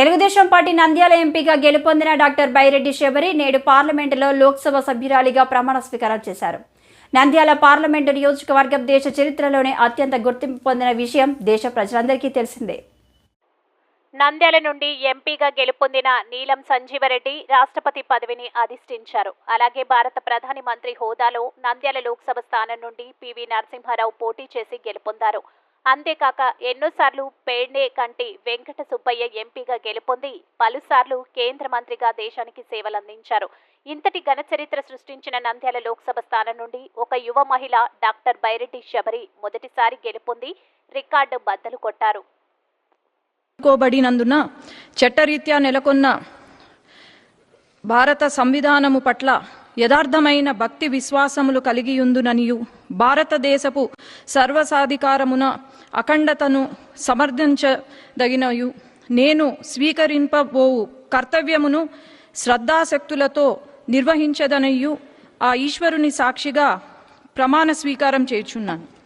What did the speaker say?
Telugu Desam party Nandyal ఎంపీగా గెలుపొందిన doctor Byreddy Sabari నేడు పార్లమెంటులో లోక్సభ సభ్యురాలిగా ప్రమాణ స్వీకారం చేశారు. నంద్యాల పార్లమెంటు నియోజకవర్గం దేశ చరిత్రలోనే అత్యంత గుర్తింపు పొందిన విషయం దేశ ప్రజలందరికీ తెలిసిందే. నంద్యాల నుండి ఎంపీగా గెలుపొందిన నీలం సంజీవరెడ్డి రాష్ట్రపతి పదవిని అధిష్ఠించారు. అలాగే భారత ప్రధాని మంత్రి హోదాలో నంద్యాల లోక్సభ స్థానం నుండి పివి నరసింహారావు పోటీ చేసి గెలుపొందారు. అంతేకాక ఎన్నోసార్లు పేడ్నే కంటి వెంకట సుబ్బయ్య ఎంపీగా గెలుపొంది పలుసార్లు కేంద్ర మంత్రిగా దేశానికి సేవలందించారు. ఇంతటి ఘన చరిత్ర సృష్టించిన నంద్యాల లోక్సభ స్థానం నుండి ఒక యువ మహిళ డాక్టర్ బైరెడ్డి శబరి మొదటిసారి గెలుపొంది రికార్డు బద్దలు కొట్టారు. కోబడినందున చట్టరీత్యా నెలకొన్న భారత సంవిధానము పట్ల యథార్థమైన భక్తి విశ్వాసములు కలిగియుందుననియు భారతదేశపు సర్వసాధికారమున అఖండతను సమర్థించదగినయు. నేను స్వీకరింపబోవు కర్తవ్యమును శ్రద్ధాశక్తులతో నిర్వహించదనయు. ఆ ఈశ్వరుని సాక్షిగా ప్రమాణ స్వీకారం చేర్చున్నాను